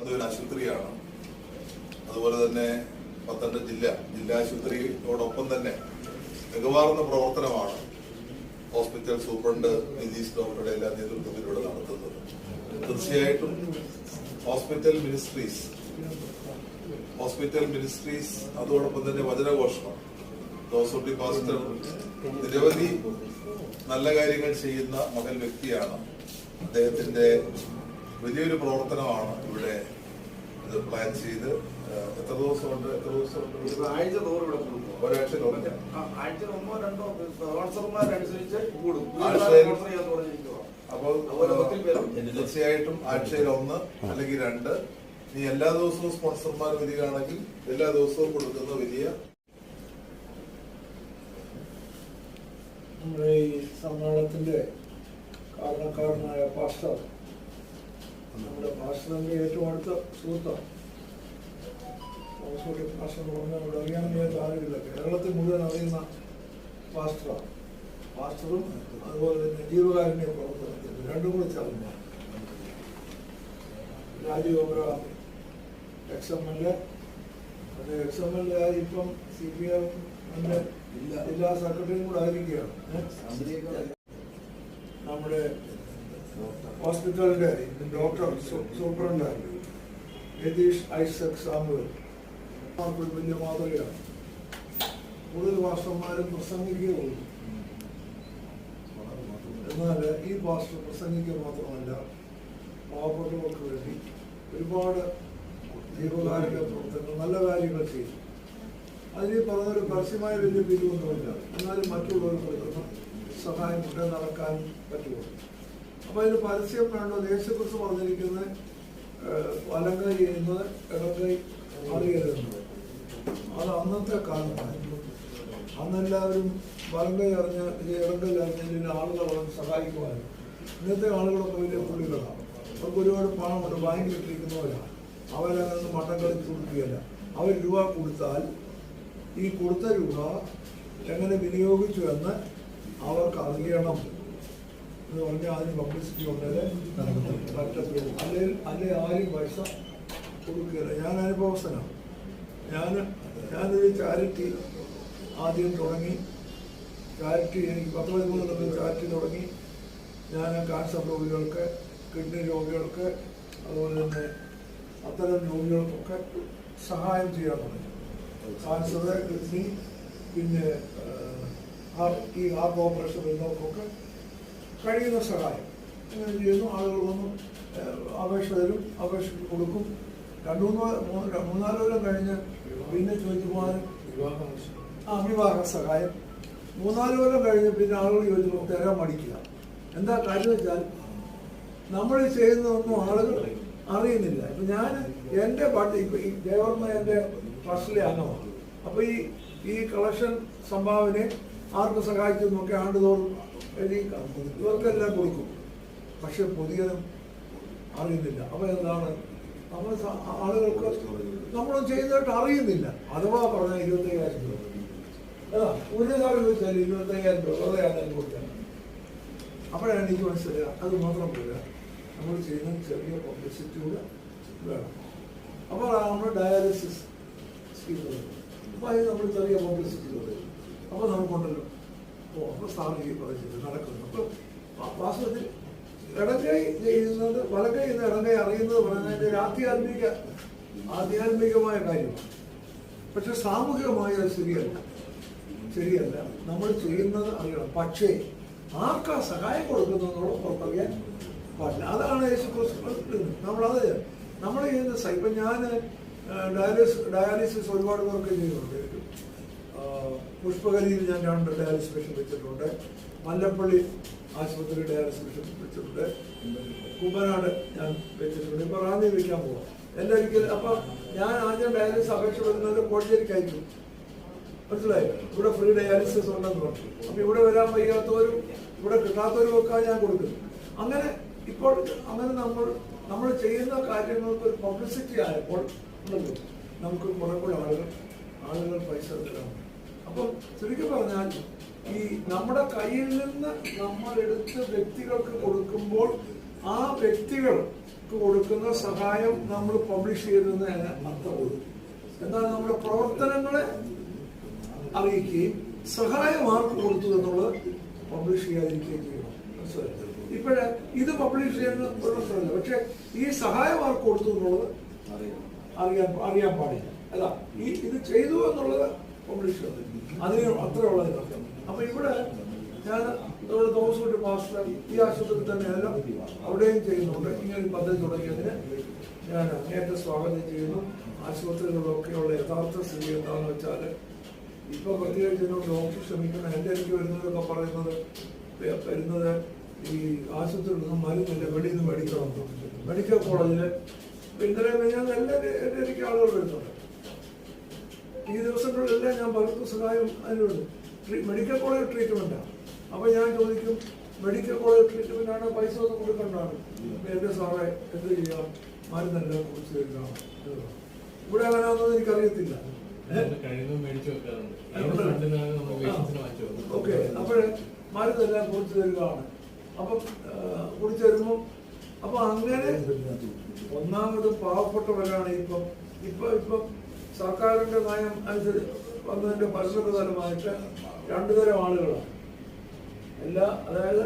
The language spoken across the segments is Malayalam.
അതൊരു ആശുപത്രിയാണ്. അതുപോലെ തന്നെ പത്തനംതിട്ട ജില്ല ജില്ലാ ആശുപത്രിയോടൊപ്പം തന്നെ മികവാർന്ന പ്രവർത്തനമാണ് ഹോസ്പിറ്റൽ സൂപ്രണ്ട് നിതീഷ് ഡോക്ടറുടെ എല്ലാ നേതൃത്വത്തിലൂടെ നടത്തുന്നത്. തീർച്ചയായിട്ടും ഹോസ്പിറ്റൽ മിനിസ്ട്രീസ് ഹോസ്പിറ്റൽ മിനിസ്ട്രീസ് അതോടൊപ്പം തന്നെ വചനഘോഷണം ജോസഫ് പാസ്റ്റർ നിരവധി നല്ല കാര്യങ്ങൾ ചെയ്യുന്ന മകൻ വ്യക്തിയാണ് അദ്ദേഹത്തിന്റെ വലിയൊരു പ്രവർത്തനമാണ് ഇവിടെ ഇത് പ്ലാൻ ചെയ്ത് എത്ര ദിവസമുണ്ട് എത്ര ദിവസമുണ്ട്? ഇപ്പൊ ആഴ്ച തോറും ഇവിടെ കൂടും. ഒരാഴ്ച തോറും ആ, ആഴ്ച ഒന്നോ രണ്ടോ സ്പോൺസർമാരനുസരിച്ച് കൂടും. അപ്പോൾ. തീർച്ചയായിട്ടും ആഴ്ചയിൽ ഒന്ന് അല്ലെങ്കിൽ രണ്ട്. നീ എല്ലാ ദിവസവും സ്പോൺസർമാർ വരികയാണെങ്കിൽ എല്ലാ ദിവസവും കൊടുക്കുന്ന വലിയ നമ്മുടെ ഈ സമ്മേളനത്തിന്റെ കാരണക്കാരനായ പാസ്റ്റർ നമ്മുടെ പാസ്റ്ററിന്റെ ഏറ്റവും അടുത്ത സുഹൃത്താണ് തോമസ് ഭാഷണം പറഞ്ഞാൽ ഇവിടെ അറിയാൻ ആരുമില്ല കേരളത്തിൽ മുഴുവൻ അറിയുന്ന പാസ്റ്ററാണ് പാസ്റ്ററും അതുപോലെ തന്നെ ജീവകാരുണ്യ പ്രവർത്തനത്തിൽ രണ്ടും കൂടെ ചേർന്ന Rajeev Abraham ex M L A. അത് എക്സ് എം എൽ എ ആയി ഇപ്പം സി പി എമ്മിന്റെ ജില്ലാ സെക്രട്ടറിയും കൂടെ ആയിരിക്കുകയാണ്. നമ്മുടെ ഹോസ്പിറ്റലിന്റെ ഡോക്ടർ സൂപ്രണ്ട് രതീഷ് ഐസക് സാമുവൽ. വലിയ മാതൃകയാണ്. കൂടുതൽ മാസ്റ്റർമാരും പ്രസംഗിക്കുകയുള്ളൂ. എന്നാൽ ഈ പാസ്റ്റർ പ്രസംഗിക്കുക മാത്രമല്ല പാവപ്പെട്ടവർക്ക് വേണ്ടി ഒരുപാട് ജീവകാരുണ്യ പ്രവർത്തനങ്ങൾ നല്ല കാര്യങ്ങൾ ചെയ്തു. അതിന് ഈ പറഞ്ഞൊരു പരസ്യമായ വലിയ ബില്ലൊന്നുമില്ല എന്നാലും മറ്റുള്ളവർക്ക് സഹായം കൊണ്ട് നടക്കാൻ പറ്റുമോ? അപ്പൊ അതിന് പരസ്യം കണ്ടോ യേശുക്രിസ്തു പറഞ്ഞിരിക്കുന്നത് വലങ്കൈ ചെയ്യുന്നത് ഇടങ്കൈ അറിയരുതെന്ന്. അത് അന്നത്തെ കാലമായിരുന്നു അന്നെല്ലാവരും വലങ്കൈ അറിഞ്ഞ ഇടങ്കൈ അറിഞ്ഞതിന് ആളുകളെ വളരെ സഹായിക്കുമായിരുന്നു. ഇന്നത്തെ ആളുകളൊക്കെ വലിയ പുള്ളികളാണ്. അവർക്ക് ഒരുപാട് പണമുണ്ട് ബാങ്കിൽ ഇട്ടിരിക്കുന്നവരാണ് അവരങ്ങനെ മട്ടം കളിച്ച് കൊടുക്കുകയല്ല. അവർ രൂപ കൊടുത്താൽ ഈ കൊടുത്ത രൂപ എങ്ങനെ വിനിയോഗിച്ചു എന്ന് അവർക്ക് അറിയണം. എന്ന് പറഞ്ഞാൽ അതിന് പബ്ലിസിറ്റി ഉണ്ടെങ്കിൽ പറ്റത്തുള്ളൂ. അല്ലെങ്കിൽ അല്ലെങ്കിൽ ആരും പൈസ കൊടുക്കുകയില്ല. ഞാൻ അനുഭവസ്ഥനാണ് ഞാൻ ഞാനൊരു ചാരിറ്റി ആദ്യം തുടങ്ങി. ചാരിറ്റി എനിക്ക് പത്ത് പതിമൂന്ന് കൊല്ലം ചാരിറ്റി തുടങ്ങി. ഞാൻ കാൻസർ രോഗികൾക്ക് കിഡ്നി രോഗികൾക്ക് അതുപോലെ തന്നെ അത്തരം രോഗികൾക്കൊക്കെ സഹായം ചെയ്യാൻ തുടങ്ങി. കാൻസർ കിഡ്നി പിന്നെ ഈ ഹാർട്ട് ഓപ്പറേഷൻ വരുന്നവർക്കൊക്കെ കഴിയുന്ന സഹായം. ഇങ്ങനെ ചെയ്യുന്നു. ആളുകൾ വന്ന് അപേക്ഷ തരും അപേക്ഷ കൊടുക്കും. രണ്ടു മൂന്ന് മൂന്ന് മൂന്നാൽ കൊല്ലം കഴിഞ്ഞ് പിന്നെ ചോദിക്കുമ്പോൾ ആ വിവാഹ സഹായം. മൂന്നാൽ കൊല്ലം കഴിഞ്ഞ് പിന്നെ ആളുകൾ ചോദിക്കുമ്പോൾ തരാൻ മടിക്കുക. എന്താ കാര്യം വെച്ചാൽ നമ്മൾ ചെയ്യുന്നതൊന്നും ആളുകൾ അറിയുന്നില്ല. ഇപ്പം ഞാൻ എന്റെ പാട്ട് ഇപ്പം ഈ ദേവർമ്മ എന്റെ ട്രസ്റ്റിലെ അംഗമാണ്. അപ്പോൾ ഈ ഈ കളക്ഷൻ സംഭാവനയെ ആർക്ക് സഹായിച്ചു എന്നൊക്കെ ആണ്ടുതോറും എഴുതി ഇവർക്കെല്ലാം കൊടുക്കും. പക്ഷെ പൊതുജനം അറിയുന്നില്ല. അപ്പൊ എന്താണ് നമ്മൾ ആളുകൾക്ക് നമ്മളൊന്നും ചെയ്യുന്നതായിട്ട് അറിയുന്നില്ല. അഥവാ പറഞ്ഞ ഇരുപത്തയ്യായിരം രൂപ. ഒരു കാര്യം ചോദിച്ചാൽ ഇരുപത്തയ്യായിരം രൂപ. വെറുതെ ആണെന്ന് കൊടുക്കാൻ അപ്പോഴാണ് എനിക്ക് മനസ്സിലായത് അത് മാത്രം പോരാ. നമ്മൾ ചെയ്യുന്ന ചെറിയ പബ്ലിസിറ്റി കൂടെ വേണം. അപ്പോൾ നമ്മൾ ഡയാലിസിസ് സ്കീം അപ്പോൾ അതിന് നമ്മൾ ചെറിയ പബ്ലിസിറ്റി കൊടുക്കും. അപ്പോൾ നമുക്കുണ്ടല്ലോ പറഞ്ഞത് നടക്കുന്നു. അപ്പോൾ വാസ്തവത്തിൽ ഇടങ്കൈ ചെയ്യുന്നത് വലക്കൈ എന്ന് ഇടങ്കൈ അറിയുന്നത് പറയുന്നതിന്റെ ഒരു ആധ്യാത്മിക ആധ്യാത്മികമായ കാര്യമാണ്. പക്ഷെ സാമൂഹികമായ അത് ശരിയല്ല. ശരിയല്ല. നമ്മൾ ചെയ്യുന്നത് അറിയണം. പക്ഷേ ആർക്കാ സഹായം കൊടുക്കുന്നതെന്നുള്ള പുറത്തറിയാൻ പാടില്ല. അതാണ് യേശുക്രിസ്തു നമ്മളത് നമ്മൾ ചെയ്യുന്ന ഇപ്പം ഞാൻ ഡയാലിസിസ് ഡയാലിസിസ് ഒരുപാട് പേർക്ക് ചെയ്യുന്നുണ്ട് ആ, പുഷ്പകരിയിൽ ഞാൻ രണ്ട് ഡയാലിസ് മെഷീൻ വെച്ചിട്ടുണ്ട്. മല്ലപ്പള്ളി ആശുപത്രി ഡയാലിസ് മെഷീൻ വെച്ചിട്ടുണ്ട്. കുമ്പനാട് ഞാൻ വെച്ചിട്ടുണ്ട്. ഇപ്പൊ റാന്നി വെക്കാൻ പോവാം. എന്റെ ഒരിക്കൽ അപ്പൊ ഞാൻ ആദ്യം ഡയാലിസിസ് അപേക്ഷ വരുന്നത് കോഴിക്കേരിക്ക് അയക്കും മനസ്സിലായോ? ഇവിടെ ഫ്രീ ഡയാലിസിസ് ഉണ്ടെന്ന് പറഞ്ഞു. അപ്പൊ ഇവിടെ വരാൻ വയ്യാത്തവരും ഇവിടെ കിട്ടാത്തവരും ഒക്കെ ഞാൻ കൊടുക്കുന്നു. അങ്ങനെ ഇപ്പോൾ അങ്ങനെ നമ്മൾ നമ്മൾ ചെയ്യുന്ന കാര്യങ്ങൾക്ക് ഒരു പബ്ലിസിറ്റി ആയപ്പോൾ നമുക്ക് കുറെ കൂടെ ആളുകൾ ആളുകൾ പൈസ തരാം അപ്പം ചുരുക്കി പറഞ്ഞാൽ ഈ നമ്മുടെ കയ്യിൽ നിന്ന് നമ്മൾ എടുത്ത് വ്യക്തികൾക്ക് കൊടുക്കുമ്പോൾ ആ വ്യക്തികൾക്ക് കൊടുക്കുന്ന സഹായം നമ്മൾ പബ്ലിഷ് ചെയ്തതിന് അർത്ഥമുള്ളൂ എന്നാൽ നമ്മുടെ പ്രവർത്തനങ്ങളെ അറിയിക്കുകയും സഹായം ആർക്ക് കൊടുത്തു എന്നുള്ളത് പബ്ലിഷ് ചെയ്യാതിരിക്കുകയും ചെയ്യണം. മനസ്സിലായി? ഇപ്പോഴ് ഇത് പബ്ലിഷ് ചെയ്യുന്ന പ്രശ്നമില്ല പക്ഷെ ഈ സഹായം ആർക്ക് കൊടുത്തു എന്നുള്ളത് അറിയാൻ അറിയാൻ പാടില്ല. അല്ല ഈ ഇത് ചെയ്തു എന്നുള്ളത് പബ്ലിഷ് അതിന് അത്രയുള്ള ഇതിനർത്ഥം അപ്പൊ ഇവിടെ ഞാൻ നമ്മുടെ തോമസ് കുട്ടി മാസ്റ്റർ ഈ ആശുപത്രിയിൽ തന്നെയല്ല അവിടെയും ചെയ്യുന്നുണ്ട്. ഇങ്ങനെ പദ്ധതി തുടങ്ങിയതിന് ഞാൻ അങ്ങേറ്റ സ്വാഗതം ചെയ്യുന്നു. ആശുപത്രികളിലൊക്കെയുള്ള യഥാർത്ഥ സ്ഥിതി എന്താണെന്ന് വെച്ചാൽ ഇപ്പൊ പ്രത്യേകിച്ച് എന്നോട് ഡോക്ടർ ശ്രമിക്കുന്ന എന്റെ എനിക്ക് വരുന്നതൊക്കെ പറയുന്നത് വരുന്നത് ഈ ആശുപത്രിയിൽ നിന്നും മരുന്നില്ല വെളിയിൽ നിന്ന് മേടിക്കണം മെഡിക്കൽ കോളേജിൽ ഇന്നലെ ഞാൻ എല്ലാ എനിക്ക് ആളുകൾ വരുന്നുണ്ട്. ഈ ദിവസങ്ങളിലെല്ലാം ഞാൻ പലർക്കും സഹായം അതിനുണ്ട്. മെഡിക്കൽ കോളേജ് ട്രീറ്റ്മെന്റാണ് അപ്പോൾ ഞാൻ ചോദിക്കും മെഡിക്കൽ കോളേജ് ട്രീറ്റ്മെന്റ് ആണ് പൈസ ഒന്നും കൊടുക്കേണ്ടതാണ് എന്റെ സാറേ എന്ത് ചെയ്യാം? മരുന്നെല്ലാം കുറിച്ച് തരുന്നതാണ് ഇവിടെ അങ്ങനെ ഒന്നും എനിക്കറിയത്തില്ല. ഓക്കെ അപ്പോഴ് മരുന്നെല്ലാം കുറിച്ച് തരുന്നതാണ് അപ്പം കുറിച്ച് തരുമ്പോൾ അപ്പൊ അങ്ങനെ ഒന്നാമത് പാവപ്പെട്ടവരാണ് ഇപ്പം. ഇപ്പൊ ഇപ്പം സർക്കാരിന്റെ നയം അനുസരിച്ച് വന്നതിന്റെ പരിണിതഫലമായിട്ട് രണ്ടു തരം ആളുകളാണ്. എല്ലാ അതായത്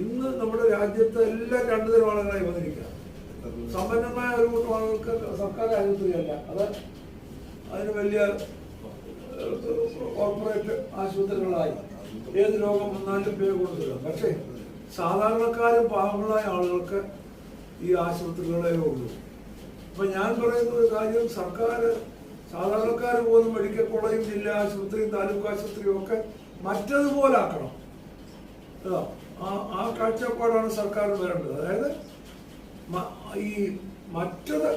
ഇന്ന് നമ്മുടെ രാജ്യത്തെ എല്ലാ രണ്ടു തരം ആളുകളായി വന്നിരിക്കുക സമ്പന്നമായ ഒരു കൂട്ടം ആളുകൾക്ക് സർക്കാർ ആശുപത്രിയല്ല അത് അതിന് വലിയ കോർപ്പറേറ്റ് ആശുപത്രികളായി. ഏത് രോഗം വന്നാലും പേര് കൊടുത്തില്ല പക്ഷേ സാധാരണക്കാരും പാവങ്ങളായ ആളുകൾക്ക് ഈ ആശുപത്രികളെ ഉള്ളൂ. അപ്പൊ ഞാൻ പറയുന്ന ഒരു കാര്യം സർക്കാർ സാധാരണക്കാർ പോകുന്ന മെഡിക്കൽ കോളേജും ജില്ലാ ആശുപത്രിയും താലൂക്ക് ആശുപത്രിയും ഒക്കെ മറ്റതുപോലെ ആക്കണം? ആ ആ കാഴ്ചപ്പാടാണ് സർക്കാർ വരേണ്ടത്. അതായത് ഈ മറ്റത്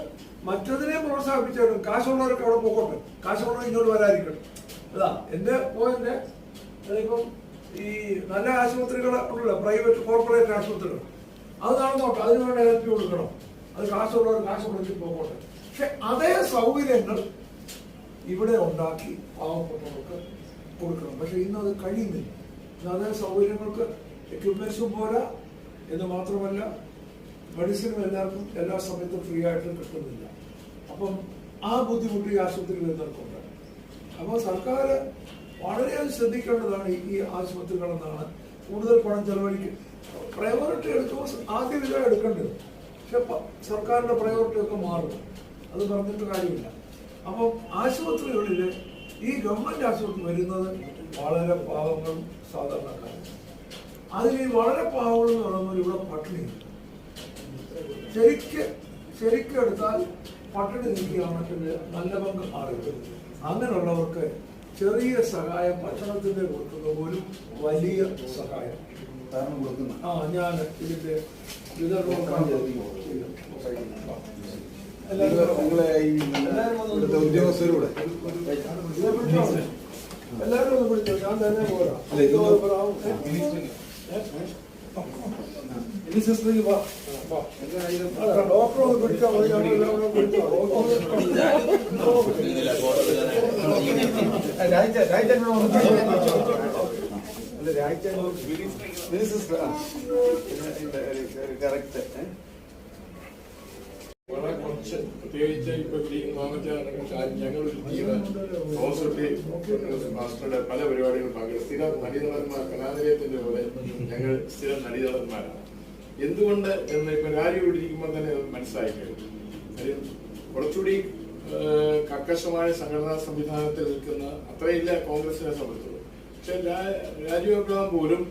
മറ്റതിനെ പ്രോത്സാഹിപ്പിച്ചാലും കാശുള്ളവരൊക്കെ അവിടെ പോകട്ടെ കാശുള്ളവർ ഇങ്ങോട്ട് വരാതിരിക്കട്ടെ. അതാ എന്റെ പോയിന്റ് അതിപ്പം ഈ നല്ല ആശുപത്രികൾ ഉണ്ടല്ലോ പ്രൈവറ്റ് കോർപ്പറേറ്റ് ആശുപത്രികൾ അത് നടന്നോട്ടെ അതിന് വേണ്ട ഹെൽപ്പ് കൊടുക്കണം. അത് കാശുള്ളവർ കാശ് കൊടുത്ത് പോകട്ടെ പക്ഷെ അതേ സൗകര്യങ്ങൾ ഇവിടെ ഉണ്ടാക്കി പാവപ്പെട്ടവർക്ക് കൊടുക്കണം. പക്ഷെ ഇന്ന് അത് കഴിയുന്നില്ല. ഇന്ന് അതേ സൗകര്യങ്ങൾക്ക് എക്യുപ്മെന്റ്സും പോരാ. എന്ന് മാത്രമല്ല മെഡിസിനും എല്ലാവർക്കും എല്ലാ സമയത്തും ഫ്രീ ആയിട്ട് കിട്ടുന്നില്ല. അപ്പം ആ ബുദ്ധിമുട്ട് ഈ ആശുപത്രിയിൽ നിന്നവർക്കുണ്ട് അപ്പോൾ സർക്കാർ വളരെയധികം ശ്രദ്ധിക്കേണ്ടതാണ് ഈ- ആശുപത്രികളെന്നാണ്. കൂടുതൽ പണം ചെലവഴിക്കും പ്രയോറിറ്റി എടുക്കുമ്പോൾ ആദ്യം ഇതാണ് എടുക്കേണ്ടത്. പക്ഷെ സർക്കാരിന്റെ പ്രയോറിറ്റി ഒക്കെ മാറും. അത് പറഞ്ഞിട്ട് കാര്യമില്ല. അപ്പം ആശുപത്രികളിൽ ഈ ഗവൺമെന്റ് ആശുപത്രി വരുന്നത് വളരെ പാവങ്ങളും സാധാരണക്കാരും. അതിൽ ഈ വളരെ പാവങ്ങൾ എന്ന് പറയുമ്പോൾ ഇവിടെ പട്ടിണി. ശരിക്ക് ശരിക്കും എടുത്താൽ പട്ടിണി ഇതിന്റെ നല്ല പങ്ക് ആളുകൾ. അങ്ങനെയുള്ളവർക്ക് ചെറിയ സഹായം ഭക്ഷണത്തിന്റെ കൊടുക്കുന്ന പോലും വലിയ സഹായം. കാരണം കൊടുക്കുന്ന. ആ ഞാൻ ഇതിന്റെ വിതരണം നിങ്ങളെ ഈ ഇവിടുത്തെ ഉദ്യോഗസ്ഥരൂടെ എല്ലാവരും ഒന്ന് വിളിച്ചോ ഞാൻ തന്നെ പോരാ? ഇനി സിസ്റ്റർക്ക് വാ. ഡോക്ടറെ ഒന്ന് വിളിച്ചാൽ മതി ഞങ്ങൾ എല്ലാവരും വിളിച്ചോ രാജ രാജ അല്ല രാജ മിനി സിസ്റ്റർ കറക്റ്റ് വളരെ കുറച്ച് പ്രത്യേകിച്ച് ഇപ്പൊ ഞങ്ങൾ ഒരു മാസ്റ്ററുടെ പല പരിപാടികളും പങ്കെടുക്കും സ്ഥിരം നടിനടന്മാർ കലാനിലയത്തിന്റെ പോലെ ഞങ്ങൾ സ്ഥിരം നടിനടന്മാരാണ് എന്തുകൊണ്ട് എന്ന് ഇപ്പൊ രാജു ഇവിടെ തന്നെ അത് മനസ്സിലായി കഴിഞ്ഞു കുറച്ചുകൂടി കർക്കശമായ സംഘടനാ സംവിധാനത്തിൽ നിൽക്കുന്ന അത്രയില്ല കോൺഗ്രസിനെ സംബന്ധിച്ചുള്ളൂ പക്ഷെ രാജീവ് അബ്രഹാം പോലും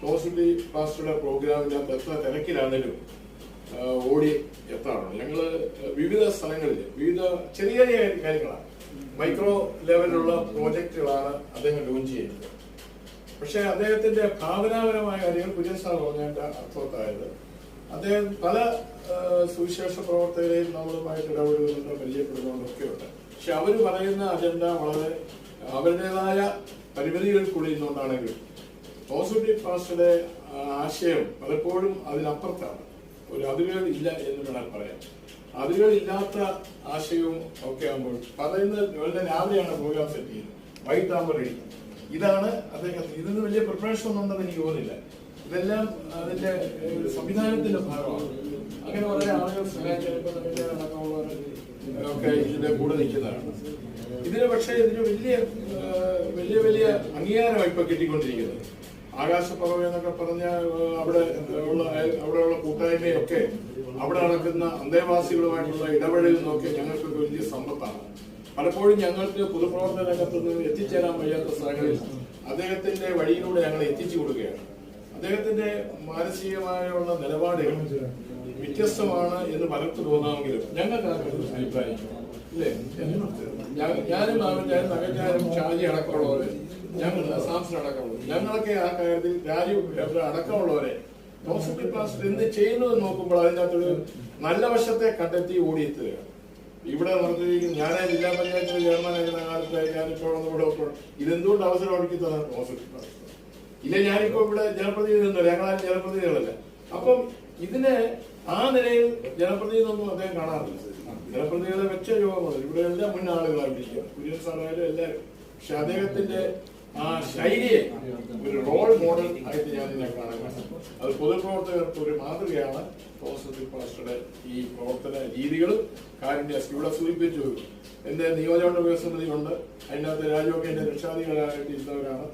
തോമസ് പാസ്റ്ററുടെ പ്രോഗ്രാമിന്റെ എത്ര തിരക്കിലാണെങ്കിലും ഓടി എത്താറുണ്ട്. ഞങ്ങൾ വിവിധ സ്ഥലങ്ങളിൽ വിവിധ ചെറിയ ചെറിയ കാര്യങ്ങളാണ്. മൈക്രോ ലെവലിലുള്ള പ്രോജക്റ്റുകളാണ് അദ്ദേഹം ലോഞ്ച് ചെയ്യുന്നത് പക്ഷേ അദ്ദേഹത്തിന്റെ ഭാവനാപരമായ കാര്യങ്ങൾ പുതിയ സാർ പറഞ്ഞതിന്റെ അർത്ഥവത്തായത് അദ്ദേഹം പല സുവിശേഷ പ്രവർത്തകരെയും നമ്മളുമായിട്ട് ഇടപെടുന്നുണ്ട് പരിചയപ്പെടുന്നുണ്ടൊക്കെയുണ്ട് പക്ഷെ അവർ പറയുന്ന അജണ്ട വളരെ അവരുടേതായ പരിമിതികൾക്കുള്ളിൽ നിന്നുകൊണ്ടാണെങ്കിലും പോസിറ്റീവ് പാസ്റ്ററുടെ ആശയം പലപ്പോഴും അതിനപ്പുറത്താണ്. ഒരു അതിരുകൾ ഇല്ല എന്ന് വേണം പറയാം അതിരുകൾ ഇല്ലാത്ത ആശയവും ഒക്കെ ആകുമ്പോൾ പറയുന്നത് വളരെ രാവിലെയാണ് പ്രോഗ്രാം സെറ്റ് ചെയ്യുന്നത്. വൈകിട്ടാകുമ്പോൾ റെഡി ഇതാണ് അദ്ദേഹം ഇതിന് വലിയ പ്രിപ്പറേഷൻ ഒന്നും ഉണ്ടെന്ന് എനിക്ക് തോന്നുന്നില്ല ഇതെല്ലാം അതിന്റെ സംവിധാനത്തിന്റെ ഭാഗമാണ്. അങ്ങനെ വളരെ ആളുകൾ ഒക്കെ ഇതിന്റെ കൂടെ നിൽക്കുന്നതാണ്. ഇതിന് പക്ഷേ ഇതിന് വലിയ വലിയ വലിയ അംഗീകാരമായി ഇപ്പൊ കിട്ടിക്കൊണ്ടിരിക്കുന്നത് ആകാശപ്പറവ എന്നൊക്കെ പറഞ്ഞ അവിടെ ഉള്ള അവിടെയുള്ള കൂട്ടായ്മയൊക്കെ അവിടെ നടക്കുന്ന അന്തേവാസികളുമായിട്ടുള്ള ഇടപെടലിൽ നോക്കി ഞങ്ങൾക്ക് വലിയ സമ്പത്താണ്. പലപ്പോഴും ഞങ്ങൾക്ക് പൊതുപ്രവർത്തന രംഗത്ത് നിന്ന് എത്തിച്ചേരാൻ വയ്യാത്ത സ്ഥലങ്ങളിൽ അദ്ദേഹത്തിന്റെ വഴിയിലൂടെ ഞങ്ങൾ എത്തിച്ചു കൊടുക്കുകയാണ്. അദ്ദേഹത്തിന്റെ മാനസികമായുള്ള നിലപാടുകൾ വ്യത്യസ്തമാണ് എന്ന് പലർക്കും തോന്നാമെങ്കിലും ഞങ്ങൾക്ക് അഭിപ്രായം ഇല്ലേ? ഞാനും ഞാനും നഗറ്റാരും ഷാജി അടക്കമുള്ളവര് ഞങ്ങളൊക്കെ ആ കാര്യത്തിൽ രാജീവ് അടക്കമുള്ളവരെ ജോസഫ് പാസ്റ്റർ എന്ത് ചെയ്യുന്നു നോക്കുമ്പോൾ അതിന്റെ അകത്തൊരു നല്ല വശത്തെ കണ്ടെത്തി ഓടിയെത്തുകയാണ്. ഇവിടെ നടത്തിയിരിക്കുന്ന ഞാൻ ജില്ലാ പഞ്ചായത്തിലെ ചെയർമാൻ ആയിരുന്ന കാലത്ത് ഞാനിപ്പോൾ ഇവിടെ ഇതെന്തുകൊണ്ട് അവസരം ഒരുക്കി തന്നെ ജോസഫ് പാസ്റ്റർ ഇല്ല ഞാനിപ്പോ ഇവിടെ ജനപ്രതിനിധിയൊന്നുമല്ല ഞങ്ങളാരും ജനപ്രതിനിധികളല്ല? അപ്പം ഇതിനെ ആ നിലയിൽ ജനപ്രതിനിധിയൊന്നും അദ്ദേഹം കാണാറില്ല. ജനപ്രതിനിധികളെ വെച്ച യോഗങ്ങൾ ഇവിടെ എല്ലാം മുന്നാളുകളായിരിക്കും കുര്യൻ സാറായാലും എല്ലാവരും. പക്ഷെ അദ്ദേഹത്തിന്റെ ആ ശൈലിയെ ഒരു റോൾ മോഡൽ ആയിട്ട് ഞാൻ ഇതിനെ കാണാൻ അത് പൊതുപ്രവർത്തകർക്ക് ഒരു മാതൃകയാണ്. പാസ്റ്ററുടെ ഈ പ്രവർത്തന രീതികളും കാരുണ്യ ഇവിടെ സൂചിപ്പിച്ചു. എന്റെ നിയോജക ഉണ്ട്. അതിനകത്ത് രാജ്യമൊക്കെ എന്റെ രക്ഷാധികളായിട്ട് ഇരുന്നവരാണ്.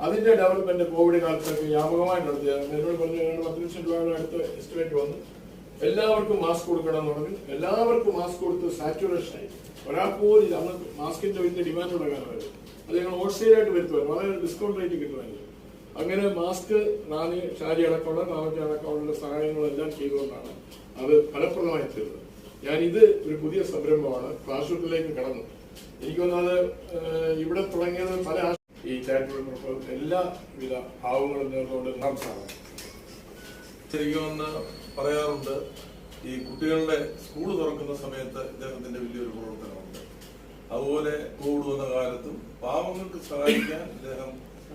അതിന്റെ ഡെവലപ്മെന്റ് കോവിഡ് കാലത്തൊക്കെ വ്യാപകമായി നടത്തിയത് എന്നോട് പറഞ്ഞു "ഏതാണ്ട് പത്ത് ലക്ഷം രൂപയുടെ അടുത്ത് എസ്റ്റിമേറ്റ് വന്നു. എല്ലാവർക്കും മാസ്ക് കൊടുക്കണം എന്ന് പറഞ്ഞു. എല്ലാവർക്കും മാസ്ക് കൊടുത്ത് സാച്ചുറേഷൻ ആയി. ഒരാൾക്ക് പോലും ഇല്ല. അന്ന് മാസ്കിന്റെ വലിയ ഡിമാൻഡ് കാലമായിരുന്നു. അത് ഞങ്ങൾ ഹോൾസെയിലായിട്ട് വരുത്തുമായിരുന്നു. വളരെ ഡിസ്കൗണ്ട് റേറ്റ് കിട്ടുമായിരുന്നു. അങ്ങനെ മാസ്ക് നാല് ഷാരി അടക്കമുള്ള നാളത്തെ അടക്കമുള്ള സഹായങ്ങളെല്ലാം ചെയ്തുകൊണ്ടാണ് അത് ഫലപ്രദമായി തീർന്നത്. ഞാൻ ഇത് ഒരു പുതിയ സംരംഭമാണ്. ക്ലാസ് റൂമിലേക്ക് കടന്നു. എനിക്ക് തോന്നുന്നത് ഇവിടെ തുടങ്ങിയത് പല ഈ ചാരിറ്റബിൾ എല്ലാ എല്ലാവിധ ഭാവങ്ങളും നേർന്നുകൊണ്ട് സാധിക്കും. ശരിക്കും പറയാറുണ്ട് ഈ കുട്ടികളുടെ സ്കൂൾ തുറക്കുന്ന സമയത്ത് ഇദ്ദേഹത്തിന്റെ വലിയൊരു പ്രവർത്തനമുണ്ട്. അതുപോലെ കോവിഡ് വന്ന കാലത്തും പാവങ്ങൾക്ക് സഹായിക്കാൻ ഇദ്ദേഹം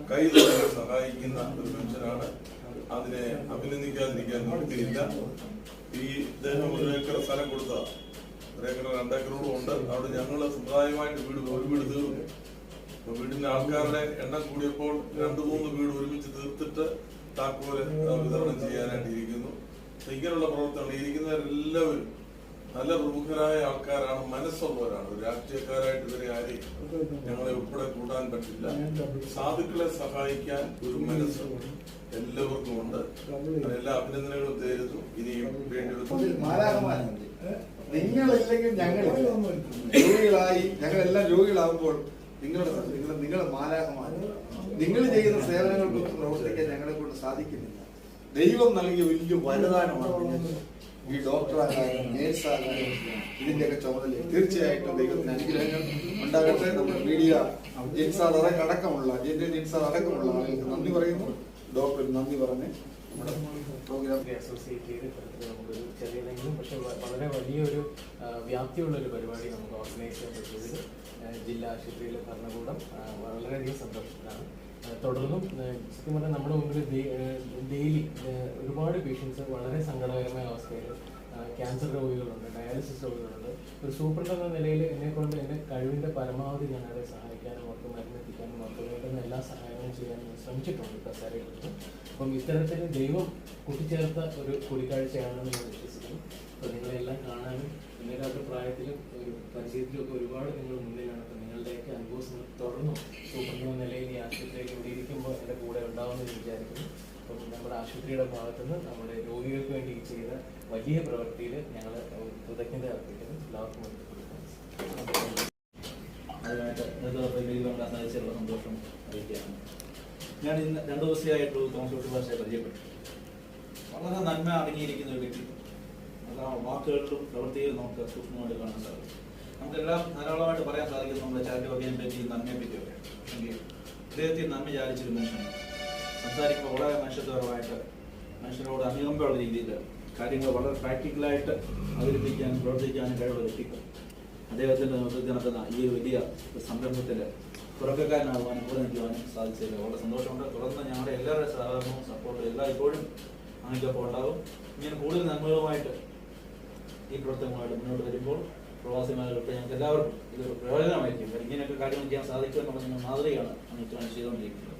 കൈ തുറന്ന് സഹായിക്കുന്ന ഒരു മനുഷ്യനാണ്. അതിനെ അഭിനന്ദിക്കാതിരിക്കാൻ നിർത്തിയില്ല ഈ ഇദ്ദേഹം ഒരു ഏക്കർ സ്ഥലം കൊടുത്ത ഒരു ഏക്കർ രണ്ടേക്കറോളം ഉണ്ട്. അവിടെ ഞങ്ങൾ സമുദായമായിട്ട് വീട് ഒരു വീട് തീർന്നു. അപ്പൊ വീടിന്റെ ആൾക്കാരുടെ എണ്ണം കൂടിയപ്പോൾ രണ്ടു മൂന്ന് വീട് ഒരുമിച്ച് തീർത്തിട്ട് താക്കോൽ വിതരണം ചെയ്യാനായിട്ട് ഇരിക്കുന്നു അപ്പൊ ഇങ്ങനെയുള്ള പ്രവർത്തനങ്ങൾ ഇരിക്കുന്നവരെല്ലാവരും നല്ല പ്രമുഖരായ ആൾക്കാരാണ് മനസ്സുള്ളവരാണ്. രാഷ്ട്രീയക്കാരായിട്ട് ഇവരെ ആരെയും ഞങ്ങളെ ഉൾപ്പെടെ കൂടാൻ പറ്റില്ല. സാധുക്കളെ സഹായിക്കാൻ ഒരു മനസ്സ് എല്ലാവർക്കും ഉണ്ട് എല്ലാ അഭിനന്ദനങ്ങളും തരുന്നു. ഇനിയും വേണ്ടി ഞങ്ങൾ രോഗികളായി ഞങ്ങളെല്ലാം രോഗികളാകുമ്പോൾ നിങ്ങളുടെ നിങ്ങൾ നിങ്ങളുടെ മാലാകമാർ നിങ്ങൾ ചെയ്യുന്ന സേവനങ്ങൾക്ക് പ്രവർത്തിക്കാൻ ഞങ്ങളെ കൊണ്ട് സാധിക്കുന്നില്ല. ദൈവം നൽകിയ വലിയ വരദാനമാണ് നിങ്ങൾക്ക്. ഈ ഡോക്ടറാകാനും നേഴ്സാകാനും ഇതിന്റെയൊക്കെ ചുമതല. തീർച്ചയായിട്ടും ദൈവത്തിന് അനുഗ്രഹങ്ങൾ ഉണ്ടാകട്ടെ. നമ്മുടെ മീഡിയ ജിൻസാർ അടക്കമുള്ള ജിന്റെ ജിൻസാർ അടക്കമുള്ള ആളുകൾക്ക് നന്ദി പറയുന്നു. ഡോക്ടർ നന്ദി പറഞ്ഞ് വളരെ വലിയൊരു വ്യാപ്തിയുള്ള ഒരു പരിപാടി നമുക്ക് ഓർഗനൈസ് ചെയ്യാൻ പറ്റിയതിൽ ജില്ലാ ആശുപത്രിയിലെ ഭരണകൂടം വളരെയധികം സന്തോഷത്തിലാണ്. തുടർന്നും സത്യം പറഞ്ഞാൽ നമ്മുടെ മുമ്പിൽ ഡെയിലി ഒരുപാട് പേഷ്യൻസ് വളരെ സങ്കടകരമായ അവസ്ഥയിൽ ക്യാൻസർ രോഗികളുണ്ട് ഡയാലിസിസ് രോഗികളുണ്ട്. ഒരു സൂപ്രണ്ട് എന്ന നിലയിൽ എന്നെ കൊണ്ട് എന്റെ കഴിവിന്റെ പരമാവധി ഞാൻ അവരെ സഹായിക്കാനും അവർക്ക് മരുന്നെത്തിക്കാനും അവർക്ക് വേണ്ടുന്ന എല്ലാ സഹായങ്ങളും ചെയ്യാനും ശ്രമിച്ചിട്ടുണ്ട് നിന്ന്. അപ്പം ഇത്തരത്തിൽ ദൈവം കൂട്ടിച്ചേർത്ത ഒരു കൂടിക്കാഴ്ചയാണെന്ന് ഞാൻ വിശ്വസിക്കുന്നു. അപ്പോൾ നിങ്ങളെല്ലാം കാണാനും നിങ്ങളുടെ പ്രായത്തിലും പരിചയത്തിലും ഒക്കെ ഒരുപാട് നിങ്ങൾ മുന്നിലാണ്. നിങ്ങളുടെയൊക്കെ അനുഭവം തുടർന്നും സൂപ്രണ്ട് നിലയിൽ ഈ ആശുപത്രിയിൽ ഇവിടെ ഇരിക്കുമ്പോൾ എന്റെ കൂടെ ഉണ്ടാവുമെന്ന് വിചാരിക്കുന്നു. അപ്പം നമ്മുടെ ആശുപത്രിയുടെ ഭാഗത്തുനിന്ന് നമ്മുടെ രോഗികൾക്ക് വേണ്ടി ചെയ്ത വലിയ പ്രവൃത്തിയിൽ ഞങ്ങൾ കൃതജ്ഞത അർപ്പിക്കുന്നു. എല്ലാവർക്കും അതിനായിട്ട് സന്തോഷം ഞാൻ ഇന്ന് രണ്ടു ദിവസമായിട്ട് തോമസ് ഭാഷയെ പരിചയപ്പെട്ടു. വളരെ നന്മ അടങ്ങിയിരിക്കുന്ന ഒരു വ്യക്തി. അതാ വാക്കുകളിലും പ്രവൃത്തിയിലും നമുക്ക് സൂക്ഷ്മമായിട്ട് കാണാൻ സാധിക്കും. നമുക്കെല്ലാം ധാരാളമായിട്ട് പറയാൻ സാധിക്കും. നമ്മുടെ ചാരിറ്റി വർക്കിനെ പറ്റി നന്മയെ പറ്റിയൊക്കെ. എങ്കിൽ ഹൃദയത്തിൽ നന്മ ചാലിച്ചൊരു മനുഷ്യനാണ്. സംസാരിക്കുമ്പോൾ വളരെ മനുഷ്യത്വപരമായിട്ട് മനുഷ്യരോട് അനുകമ്പയുള്ള രീതിയിൽ കാര്യങ്ങൾ വളരെ പ്രാക്ടിക്കലായിട്ട് അവതരിപ്പിക്കാനും പ്രവർത്തിക്കാനും കഴിവുള്ള വ്യക്തികൾ അദ്ദേഹത്തിന്റെ നേതൃത്വത്തിൽ നടത്തുന്ന ഈ വലിയ സംരംഭത്തിൽ തുറക്കക്കാരനാകുവാനും കൂടെ നിൽക്കുവാനും സാധിച്ചതിൽ വളരെ സന്തോഷമുണ്ട്. തുടർന്ന് ഞങ്ങളുടെ എല്ലാവരുടെ സഹകരണവും സപ്പോർട്ടും എല്ലാം ഇപ്പോഴും അങ്ങനെയൊക്കെ ഉണ്ടാകും. ഇങ്ങനെ കൂടുതൽ നന്മകളുമായിട്ട് ഈ പ്രവർത്തനങ്ങളുമായിട്ട് മുന്നോട്ട് വരുമ്പോൾ പ്രവാസിമാർക്ക് ഞങ്ങൾക്ക് എല്ലാവർക്കും ഇതൊരു പ്രയോജനമായിരിക്കും. ഇങ്ങനെയൊക്കെ കാര്യങ്ങൾ ചെയ്യാൻ സാധിക്കും എന്നുള്ള നിങ്ങൾ മാതൃകയാണ് അങ്ങ് ചെയ്തുകൊണ്ടിരിക്കുന്നത്.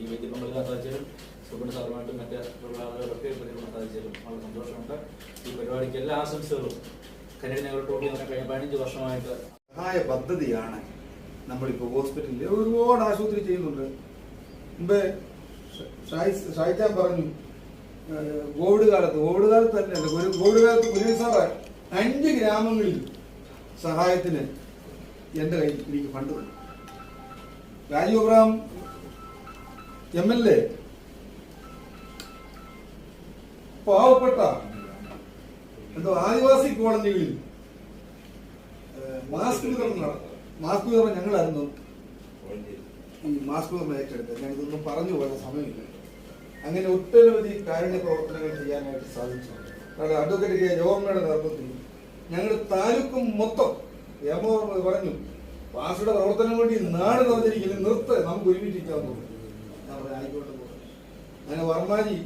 ഈ വ്യക്തി പങ്കെടുക്കാൻ സാധിച്ചാലും സുബിൻ സാറുമായിട്ടും മറ്റ് തൊഴിലാളികളൊക്കെ ആളുകളൊക്കെ സാധിച്ചാലും വളരെ സന്തോഷമുണ്ട്. ഈ പരിപാടിക്ക് എല്ലാ ആശംസകളും. കന്നഡ ഞങ്ങൾ ടോട്ടി എന്ന് കഴിഞ്ഞ പതിനഞ്ച് വർഷമായിട്ട് സഹായ പദ്ധതിയാണ് നമ്മളിപ്പോൾ ഹോസ്പിറ്റലിൽ ഒരുപാട് ആശുപത്രി ചെയ്യുന്നുണ്ട്. മുമ്പേ ഷായി ഷായിച്ചാൻ പറഞ്ഞു കോവിഡ് കാലത്ത് കോവിഡ് കാലത്ത് തന്നെ കോവിഡ് കാലത്ത് സാറ് അഞ്ച് ഗ്രാമങ്ങളിൽ സഹായത്തിന് എന്റെ കയ്യിൽ എനിക്ക് ഫണ്ട് തന്നു Rajeev Abraham M L A പാവപ്പെട്ട എന്തോ ആദിവാസി കോളനികളിൽ മാസ്ക് വിതരണം നട- മാസ്ക് വിതരണം ഞങ്ങളായിരുന്നു. ഈ മാസ്ക് വിതരണം ഏറ്റെടുത്തത്. ഞാൻ ഇതൊന്നും പറഞ്ഞു പോയ സമയമില്ല. അങ്ങനെ ഒട്ടനവധി കാരുണ്യ പ്രവർത്തനങ്ങൾ ചെയ്യാനായിട്ട് സാധിച്ചു. അഡ്വക്കേറ്റ് കെ ജോർമ്മയുടെ നേതൃത്വത്തിൽ ഞങ്ങൾ താലൂക്കും മൊത്തം ഏമോ പറഞ്ഞു പാർട്ടിയുടെ പ്രവർത്തനം വേണ്ടി നാട് നിറഞ്ഞിരിക്കുന്നു നിർത്ത് നമുക്ക് ഒരുമിച്ച് ഒരുമിച്ചിരിക്കാൻ തോന്നുന്നു ഞാൻ പറഞ്ഞു ആയിക്കോട്ടെ പോകും അങ്ങനെ വർമാജി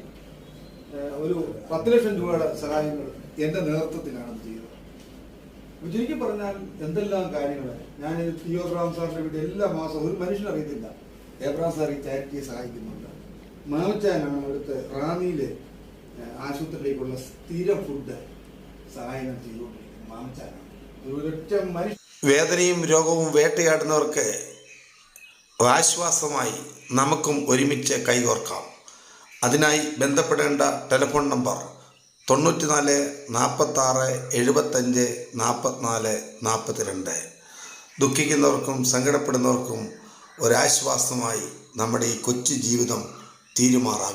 ഒരു പത്ത് ലക്ഷം രൂപയുടെ സഹായങ്ങൾ എന്റെ നേതൃത്വത്തിലാണ് ചെയ്തത്. ചുരുക്കി പറഞ്ഞാൽ എന്തെല്ലാം കാര്യങ്ങൾ? ഞാൻ തിയോബ്രാം സാറിന്റെ വീട്ടിൽ എല്ലാ മാസവും ഒരു മനുഷ്യനറിയത്തില്ല ഏബ്രാം സാർ ഈ ചാരിറ്റിയെ സഹായിക്കുന്നുണ്ട്. മാമച്ചാനാണ് അവിടുത്തെ റാന്നിയിലെ ആശുപത്രിയിലേക്കുള്ള സ്ഥിര ഫുഡ് സഹായങ്ങൾ ചെയ്തുകൊണ്ടിരിക്കുന്നത്. വേദനയും രോഗവും വേട്ടയാടുന്നവർക്ക് ആശ്വാസമായി നമുക്കും ഒരുമിച്ച് കൈകോർക്കാം. അതിനായി ബന്ധപ്പെടേണ്ട ടെലിഫോൺ നമ്പർ തൊണ്ണൂറ്റിനാല് നാൽപ്പത്താറ് എഴുപത്തഞ്ച് നാൽപ്പത്തിനാല് നാൽപ്പത്തിരണ്ട് ദുഃഖിക്കുന്നവർക്കും സങ്കടപ്പെടുന്നവർക്കും ഒരാശ്വാസമായി നമ്മുടെ ഈ കൊച്ചു ജീവിതം തീരുമാറാകട്ടെ.